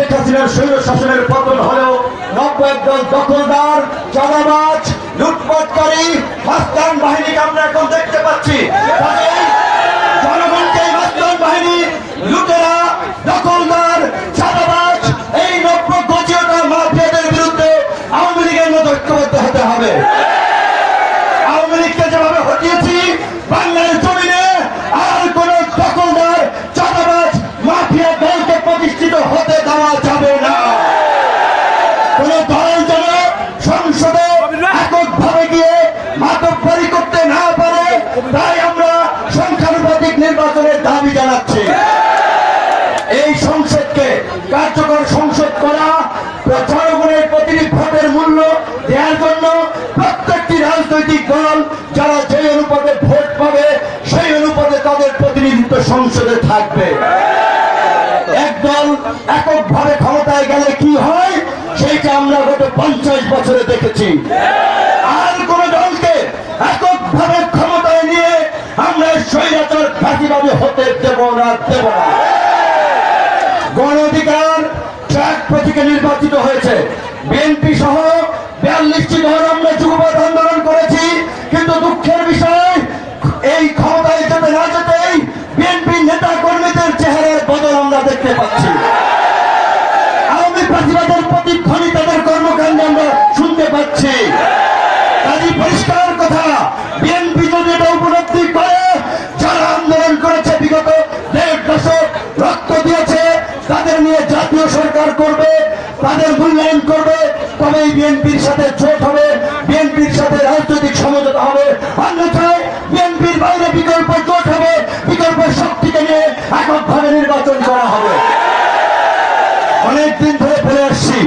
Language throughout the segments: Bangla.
শেখ হাসিনার শৈল শাসনের পতন হলেও নব্য একদল দখলদার, চাঁদাবাজ, লুটপাটকারী, মাস্তান বাহিনীকে আমরা এখন দেখতে পাচ্ছি। এই বিরুদ্ধে হতে হবে। আওয়ামী লীগকে যেভাবে হটিয়েছি বাংলার জমিনে আর কোন দখলদার চাঁদাবাজ মাফিয়া দলকে প্রতিষ্ঠিত হতে দেওয়া যাবে না কোন দল যেন সংসদে এককভাবে গিয়ে মাতব্বরি করতে না পারে তাই আমরা সংখ্যানুপাতিক নির্বাচনের দাবি জানাচ্ছি। এই সংসদকে কার্যকর সংসদ করা জনগণের প্রতিটি ভোটের মূল্য দেওয়ার জন্য প্রত্যেকটি রাজনৈতিক দল যারা যে অনুপাতে ভোট পাবে, সেই অনুপাতে তাদের প্রতিনিধিত্ব সংসদে থাকবে। একদল এককভাবে ক্ষমতায় গেলে কি হয়? সেইটা আমরা গত পঞ্চাশ বছরে দেখেছি আর কোন দলকে এককভাবে ক্ষমতায় নিয়ে আমরা ফাঁকিভাবে হতে দেব না দেব না। গণ অধিকার ট্রাক প্রতীকে নির্বাচিত হয়েছে। বিএনপি সহ বিয়াল্লিশটি দল আমরা যুগপথ আন্দোলন করেছি কিন্তু দুঃখের বিষয় এই ক্ষমতায় যেতে না যেতেই বিএনপি নেতা কর্মীদের চেহারার বদল আমরা দেখতে পাচ্ছি আওয়ামী প্রতিবাদের প্রতিধ্বনি তাদের কর্মকাণ্ডে আমরা শুনতে পাচ্ছি কাজী পরিষ্কার কথা বিএনপি যদি এটা উপলব্ধি করে যারা আন্দোলন করেছে বিগত দেড় দশক রক্ত দিয়েছে তাদের নিয়ে জাতীয় সরকার করবে তাদের মূল্যায়ন করবে তবেই বিএনপির সাথে জোট হবে বিএনপির সাথে রাজনৈতিক সমঝোতা হবে। অন্যথায় বিএনপির বাইরে বিকল্প জোট হবে। বিকল্প শক্তিকে নিয়ে এককভাবে নির্বাচন করা হবে। অনেকদিন ধরে বলে আসছি।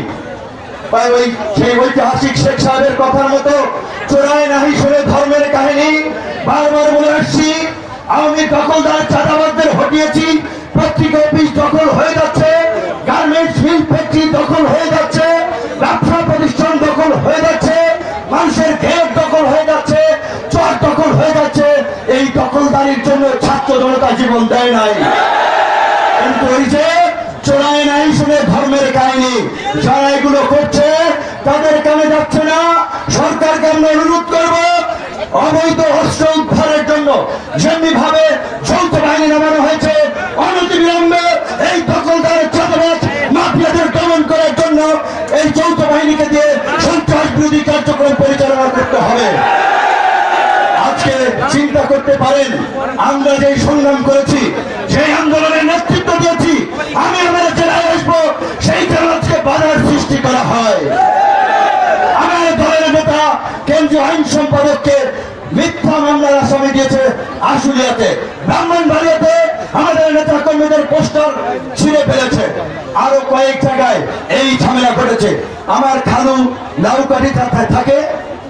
ওই সেই ঐতিহাসিক শেখ সাহেবের কথার মতো চোরায় নাহি শুনে ধর্মের কাহিনী বারবার বলে আসছি। আওয়ামী দখলদার চাঁদাবাদদের হটিয়েছি পত্রিকা অফিস দখল হয়ে যাচ্ছে গার্মেন্টস মিল ফ্যাক্টরি দখল হয়ে যাচ্ছে ব্যবসা প্রতিষ্ঠান দখল হয়ে যাচ্ছে মানুষের ঘের দখল হয়ে যাচ্ছে চর দখল হয়ে যাচ্ছে এই দখলদারির জন্য ছাত্র জনতা জীবন দেয় নাই। কিন্তু ওই যে চোরাই নাই শুনে ধর্মের কাহিনী, যারা এগুলো করছে, তাদের কানে যাচ্ছে না। সরকারকে আমরা অনুরোধ করব, অবৈধ অস্ত্র উদ্ধারের জন্য যেমনি ভাবে যৌথ বাহিনী নামানো হয়েছে অনতি বিলম্বে এই দখলদার চাঁদাবাজ মাফিয়াদের দমন করার জন্য এই যৌথ বাহিনীকে দিয়ে সন্ত্রাস বিরোধী কার্যক্রম পরিচালনা করতে হবে। চিন্তা করতে পারেন। আমরা যে সংগ্রাম করেছি সেই আন্দোলনের নেতৃত্ব দিয়েছি, আমি আমার জেলায় আসব সেইখানে আজকে বাধার সৃষ্টি করা হয়। আমার দলের নেতা, কেন্দ্রীয় আইন সম্পাদককে মিথ্যা মামলার আসামি দিয়েছে আশুলিয়াতে। ব্রাহ্মণবাড়িয়াতে আমাদের নেতা কর্মীদের পোস্টার ছিঁড়ে ফেলেছে। আরও কয়েক জায়গায় এই ঝামেলা ঘটেছে। আমার খালু লাউকাঠি থাকে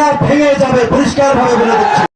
পাটনা ভেঙে যাবে পরিষ্কার ভাবে বলে দিচ্ছি।